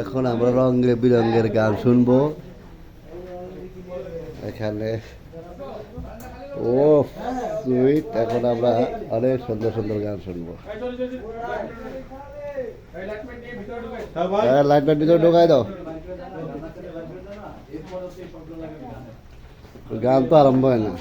এখন আমরা রঙে বিরঙ্গের গান শুনব। এখানে ও সুইট, এখন আমরা অনেক সুন্দর সুন্দর গান শুনব। হ্যাঁ লাইট ভিতরে ঢোকাই দাও। গান তো আরম্ভ হয় না।